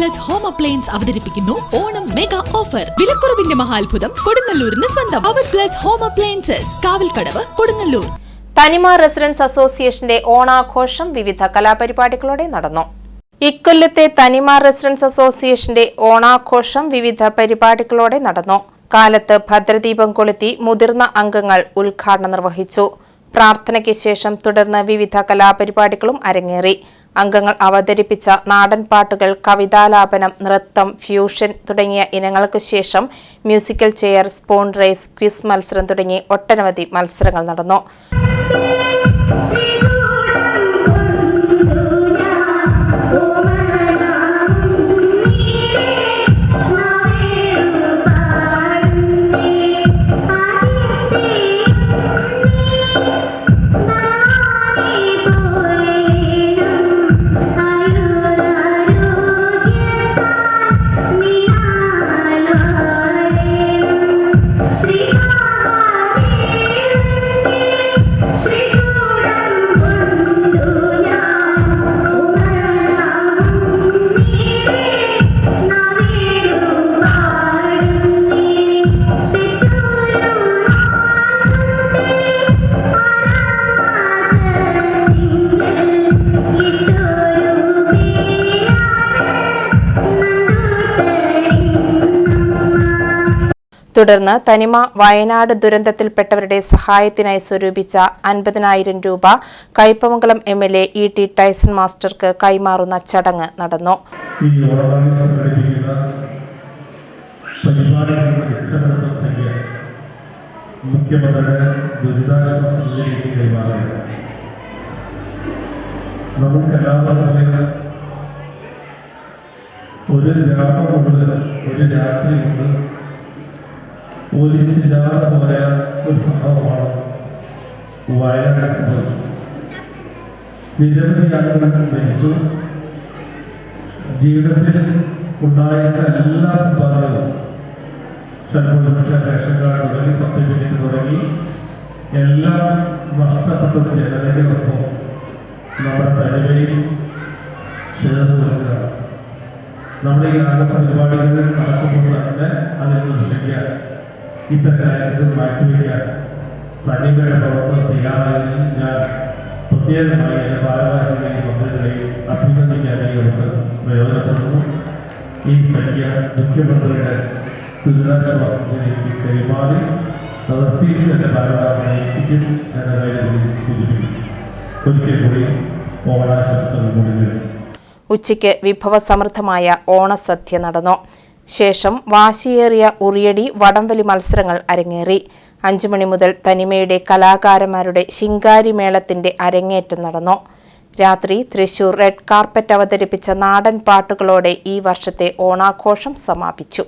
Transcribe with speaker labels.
Speaker 1: Plus home appliance അവതരിപ്പിക്കുന്നു. Onam mega offer വിലക്കുറവിന്റെ മഹാത്ഭുതം കൊടുങ്ങല്ലൂരിന് സ്വന്തം. അവർ plus home appliances Kavalkadavu Kodungallur.
Speaker 2: Thanima residence അസോസിയേഷന്റെ ഓണാഘോഷം വിവിധ കലാപരിപാടികളോടെ നടന്നു. ഇക്കൊല്ലത്തെ തനിമ റെസിഡൻസ് അസോസിയേഷന്റെ ഓണാഘോഷം വിവിധ പരിപാടികളോടെ നടന്നു. കാലത്ത് ഭദ്രദീപം കൊളുത്തി മുതിർന്ന അംഗങ്ങൾ ഉദ്ഘാടനം നിർവഹിച്ചു. പ്രാർത്ഥനയ്ക്ക് ശേഷം തുടർന്ന് വിവിധ കലാപരിപാടികളും അരങ്ങേറി. അംഗങ്ങൾ അവതരിപ്പിച്ച നാടൻ പാട്ടുകൾ കവിതാലാപനം നൃത്തം ഫ്യൂഷൻ തുടങ്ങിയ ഇനങ്ങൾക്ക് ശേഷം musical chair spoon race quiz മത്സരം തുടങ്ങി ഒട്ടനവധി മത്സരങ്ങൾ നടന്നു. തുടർന്ന് തനിമ വയനാട് ദുരന്തത്തിൽപ്പെട്ടവരുടെ സഹായത്തിനായി സ്വരൂപിച്ച അൻപതിനായിരം രൂപ Kaipamangalam M L A E T Taison മാസ്റ്റർക്ക് കൈമാറുന്ന ചടങ്ങ് നടന്നു.
Speaker 3: ഒരു ഗ്രാമം മുതൽ ഒരു രാത്രി മുതൽ ഒലിച്ചില്ലാതെ പോയ ഒരു സംഭവമാണ് വയനാട് സംഭവിച്ചത് നിരവധി ആളുകൾ മരിച്ചു ജീവിതത്തിൽ ഉണ്ടായിരുന്ന എല്ലാ സമ്പാദനവും ചിലപ്പോൾ പക്ഷേ റേഷൻ കാർഡ് തുടങ്ങി സർട്ടിഫിക്കറ്റ് തുടങ്ങി എല്ലാം നഷ്ടപ്പെട്ട ഒരു ജനതയോടൊപ്പം നമ്മുടെ തനിമയും ചേർന്ന് നിൽക്കുക നമ്മുടെ ഈ ആഘോഷ പരിപാടികൾ നടക്കുമ്പോൾ തന്നെ അതിൽ ദൃശ്യിക്കാൻ ഇത്തരം കാര്യങ്ങൾ മാറ്റിവെക്കാൻ തനിമയുടെ പ്രവർത്തനം തയ്യാറായതിൽ ഞാൻ പ്രത്യേകമായി എന്റെ ഭാരവാഹികളെയും മന്ത്രികളെയും അഭിനന്ദിക്കാൻ ഈ അവസരം പ്രയോജനപ്പെടുന്നു. ഈ സംഖ്യ മുഖ്യമന്ത്രിയുടെ ദുരിതാശ്വാസത്തിലേക്ക് കൈമാറി എന്ന കാര്യത്തിൽ സൂചിപ്പിക്കും ഒരിക്കൽ കൂടി ഓണാശംസകൾ കൂടി
Speaker 2: ഉച്ചയ്ക്ക് വിഭവസമൃദ്ധമായ ഓണസദ്യ നടന്നു. ശേഷം വാശിയേറിയ ഉറിയടി വടംവലി മത്സരങ്ങൾ അരങ്ങേറി. അഞ്ചു മണി മുതൽ തനിമയുടെ കലാകാരന്മാരുടെ ശിങ്കാരി മേളത്തിന്റെ അരങ്ങേറ്റം നടന്നു. രാത്രി തൃശൂർ റെഡ് കാർപ്പറ്റ് അവതരിപ്പിച്ച നാടൻ പാട്ടുകളോടെ ഈ വർഷത്തെ ഓണാഘോഷം സമാപിച്ചു.